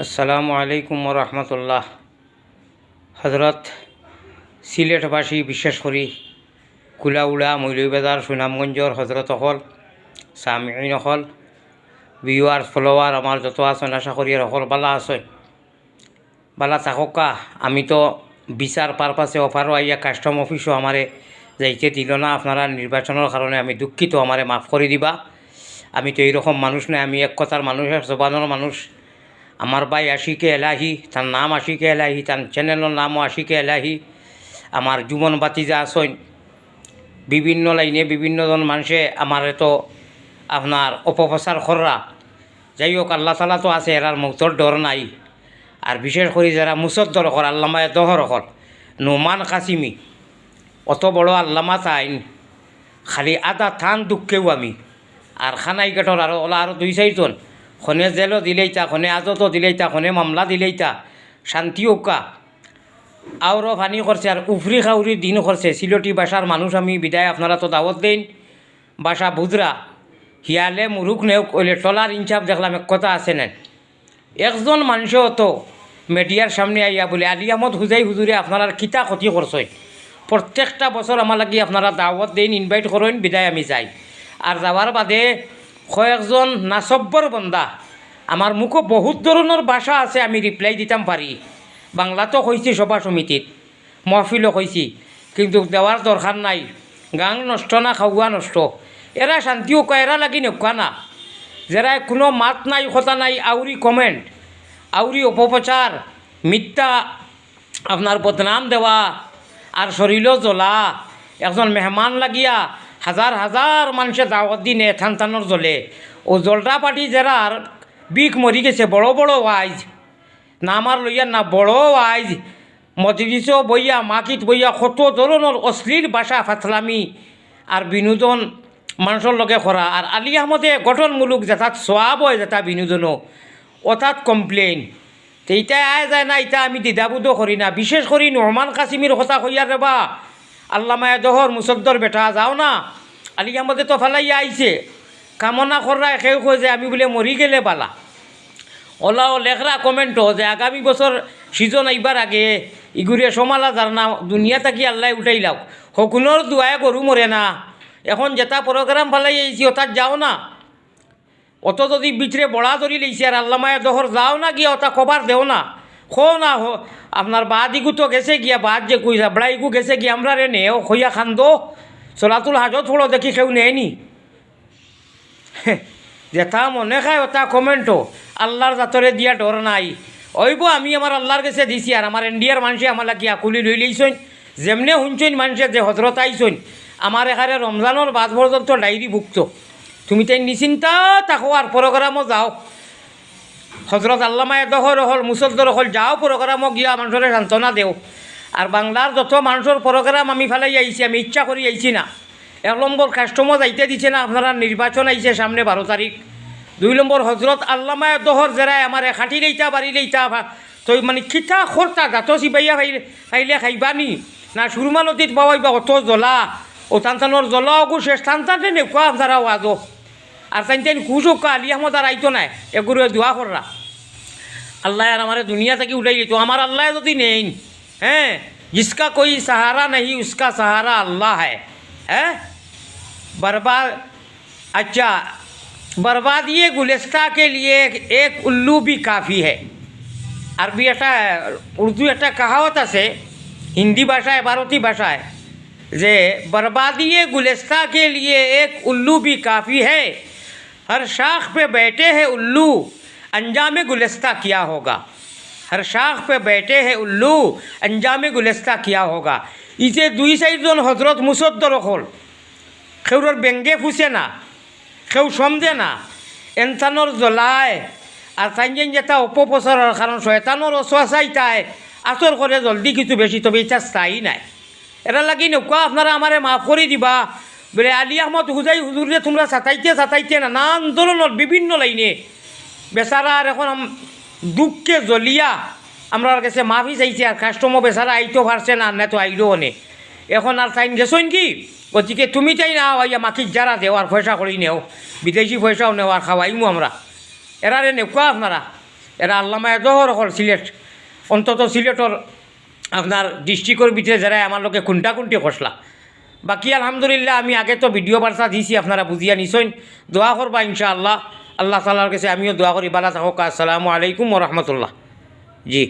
আসসালামু আলাইকুম রহমতুল্লাহ। হজরত সিলেটবাসী, বিশেষ করি কুলাউলা মৌলবাজার সুনামগঞ্জর হজরত অকল সামিন অকল ভিউয়ার ফলোয়ার, আমার যত আছেন আশা করি অকল বালা আছে। বালা থাকা আমি তো বিচার পারপাসে অফারও আইয়া কাস্টম অফিসও আমারে যাইতে দিল না, আপনারা নির্বাচনের কারণে আমি দুঃখিত, আমারে মাফ করে দিবা। আমি তো এইরকম মানুষ নাই আমি এক কথার মানুষের জবানের মানুষ। আমার ভাই আশিকে এলাহি, তার নাম আশিকে এলাহি, তার চ্যানেলের নামও আশিকে এলাহি। আমার জুমন বাতিজা আসন বিভিন্ন লাইনে বিভিন্নজন মানুষে আমার তো আপনার অপপ্রচার কররা। যাই হোক, আল্লাহ তালা তো আছে, এরার মুক্তর ডর নাই। আর বিশেষ করে যারা মুসদ্দর কর আল্লামায় দহর কর, নোমান কাসিমি, অত বড় আল্লামা তাইন, খালি আদা থান দুঃখেও আমি। আর খানাই গেটর আরও ওলা আরও দুই চারিজন। খনে জেলও দিলেইতা, খনে আজতও দিলেইতা, খনে মামলা দিলেইতা। শান্তি উকা আওরও ফানি করছে আর উফরি খাউরি দিন করছে সিলটি বাসার মানুষ আমি বিদায় আপনারা তো দাওয়াত দেন। বাসা বুজরা হিয়ালে মুরুখ নেও কইলে টলার ইনচাপ দেখলাম, এক কথা আছে নেন একজন মানুষও তো মিডিয়ার সামনে আইয়া বলে আলিয়ামত হুজাই হুজুরে আপনারা কিতা ক্ষতি করছেন প্রত্যেকটা বছর আমার লাগি আপনারা দাওয়াত দেন ইনভাইট করেন বিদায় আমি যাই। আর যাওয়ার বাদে কয়েকজন নাচব্বর বন্দা। আমার মুখও বহুত ধরনের ভাষা আছে, আমি রিপ্লাই দিতাম পারি বাংলাতো কইছি সভা সমিতিত মহফিলও কইছি কিন্তু দেওয়ার দরকার নাই। গাং নষ্ট না খাওয়া নষ্ট। এরা শান্তিও এরা লাগি নখা না। যারা কোনো মাত নাই, কথা নাই আউরি কমেন্ট আউরি অপপ্রচার মিথ্যা আপনার বদনাম দেওয়া আর শরীরও জ্বলা, একজন মেহমান লাগিয়া হাজার হাজার মানুষে দাওয়াত দিনে থান থানোর জ্বলে ও জলটা পাটি যারার বিষ মরি গেছে, বড় বড় ওয়াইজ না আমার লইয়া, না বড় ওয়াইজ মজলিসও বইয়া, মাকিত বইয়া, কত ধরনের অশ্লীল ভাষা ফাতলামি। আর বিনোদন মানুষের লগে করা আর আলী আহমদে গঠনমূলক যেটাত সোয়াব হয় যেটা বিনোদনও অর্থাৎ কমপ্লেইন। তো ইটা আয় যায় না ইটা আমি দ্বিধাবোধ করি না। বিশেষ করি নহমান কাসিমির কথা কইয়া রেবা আল্লামায় দহর মুসদ্দর বেটা, যাও না। আলী আহমদে তো ফেলাইয়া আইছে। কামনা কররা একেও কয় যে আমি বলে মরি গেলে বালা ওলাও লেখরা কমেন্টও যে আগামী বছর সিজন আইবার আগে ইগুরিয়া সমালা যার না দুনিয়া থাকি আল্লাহ উঠাই লাও শকুনের দুয়ায় গরু মরে না। এখন যেটা প্রোগ্রাম ফেলাই আইছি ওটাত যাও না। অত যদি বিচরে বড়া ধরি লইছে আর আল্লামায় দহর যাও না গিয়া ওটা কবার দেও না। খো না আপনার বা দিকু তো গেছে গিয়া বাদ যে কইসা বড়াইকু গেছে গিয়া আমরা রে নেও খইয়া খান্দো। চলাতুল হাজত ফোড়ো দেখি কেউ নেয়নি। যেথা মনে খায় ওটা কমেন্টও আল্লাহর জাতরে দিয়া ডর নাই। ওইব আমি আমার আল্লাহর কাছে দিছি আর আমার ইন্ডিয়ার মানুষে আমার লাগি আকুলি লই লইছইন যেমনে শুনছইন মানুষে যে হজরত আইছইন আমার এখানে রমজানের বাদ পর্যন্ত ডায়েরি ভুক্ত। তুমি তাই নিশ্চিন্তা থাকো আর প্রোগ্রামও যাও। হজরত আল্লামায় দহর হল মুসদ্দর হল, যাও প্রোগ্রামও গিয়া মানুষের সান্ত্বনা দেও। আর বাংলার যত মানুষের প্রোগ্রাম আমি ফেলাই আইছি আমি ইচ্ছা করি আইছি না। এক নম্বর কাস্টমার যাইতে দিছে না আপনারা নির্বাচন আইছে সামনে বারো তারিখ দুই নম্বর হজরত আল্লামায় দহর জেরায় আমার খাটি লইতা বাড়ি লইতা তো মানে খিঠা খরতা গাত চিবাইয়া ফাইলে ফাইলে খাইবানি না? সুরমা নদীত পাওয়াইবা অত জ্বলা ও টানটানোর জ্বলা অগু শেষ টানটানে নেকুয়া আপনারা ওয়াজো আর তাই তাই কুচো আলি আহমদ আর আইতো নাই এগুলো দোয়া কররা আল্লাহ আর আমার দুনিয়া থেকে উঠাই দিত আমার আল্লাহ যদি নেই हैं? जिसका कोई सहारा नहीं, उसका सहारा अल्लाह है। हैं? बर्बाद अच्छा बर्बाद ये गुलस्ता के लिए एक उल्लू भी काफ़ी है। अरबी अटा उर्दू अटा कहावत से, हिंदी भाषा है भारतीय भाषा है। जे, बर्बादी गुलस्ता के लिए एक उल्लू भी काफ़ी है। हर शाख पे बैठे हैं उल्लू, अंजाम गुलस्ता किया होगा। हर शाख पे बैठे हैं उल्लू अंजाम गुलस्ता क्या होगा ইতে দুই চাৰিজন হজরত মুসদ্দর হল সেউর বেঙ্গে ফুসে না সেউ সমঝে না এনথানোর জ্বলায় আর তাইন যেটা অপপ্রচারের কারণ শয়তানোর অশ্বাসাই তাই আসর করে জলদি কিছু বেশি তবে ইচ্ছা স্থায়ী নাই এটা লাগি নৌকা আপনারা আমারে মাফ করে দিবা বলে আলী আহমদ হুজাই হুজুরে তোমরা সাতাইতে সাতাইতে নানান ধরনের বিভিন্ন লাইনে বেচারা আর এখন আম- দুঃখে জ্বলিয়া আমরা কাছে মাফি চাইছি আর কাস্টমার বেচারা আইতো ভারছে না নেতো তো অনে নে। এখন আর টাইম গেছো কি? গতিকে তুমি তাই না, ভাইয়া মাখির যারা দেও আর পয়সা করি নেও। বিদেশি পয়সাও নেও আর খাওয়াইমো আমরা। এরা রে নেকুয়া আপনারা? এরা আল্লামা এজহর হল সিলেট। অন্তত সিলেটর আপনার ডিস্ট্রিক্টর ভিতরে যারা আমার লোকে খুন্টাখুন্টি খসলা। বাকি আলহামদুলিল্লাহ, আমি আগে তো ভিডিও বার্তা দিছি, আপনারা বুঝিয়া নিছেন দোয়া করবা ইনশাআল্লাহ। আল্লাহ তালার কাছে আমিও দোয়া করি বালা থাকুক। আসসালামু আলাইকুম রহমতুল্লাহ। জি।